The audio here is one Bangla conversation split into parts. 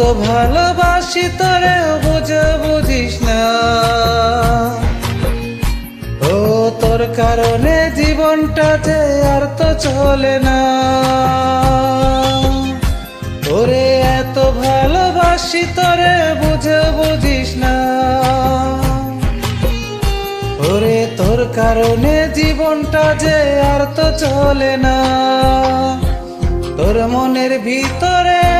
ভালোবাসি তোরে, বুঝে বুঝিস না। ও, তোর কারণে জীবনটা যে আর তো চলে না। তোরে এত ভালোবাসি তোরে, বুঝে বুঝিস না। ওরে, তোর কারণে জীবনটা যে আর তো চলে না। তোর মনের ভিতরে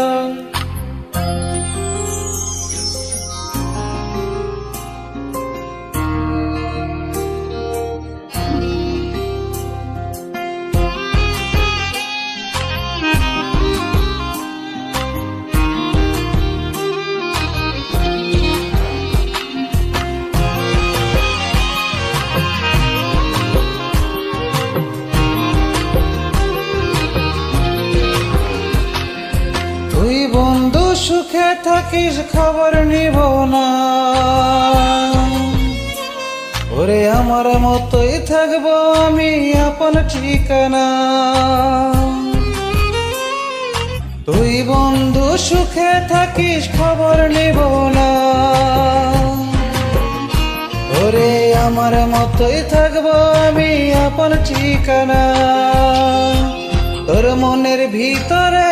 সুখে থাকিস, খবর নিব না। ওরে আমার মতোই থাকব আমি আপন ঠিকানা। তুই বন্ধু, সুখে থাকিস, খবর নিব না। ওরে আমার মতোই থাকব আমি আপন ঠিকানা। তোর মনের ভিতরে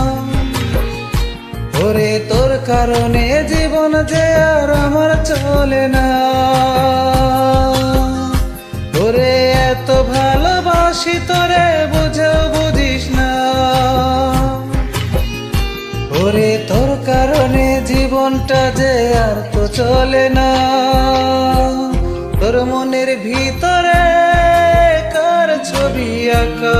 ওরে তোর কারণে জীবন যে আর আমার চলে না। ওরে এত ভালোবাসি, তোরে বুঝে বুঝিস না। ওরে তোর কারণে জীবনটা যে আর তো চলে না। তোর মনের ভিতরে কার ছবি আঁকা?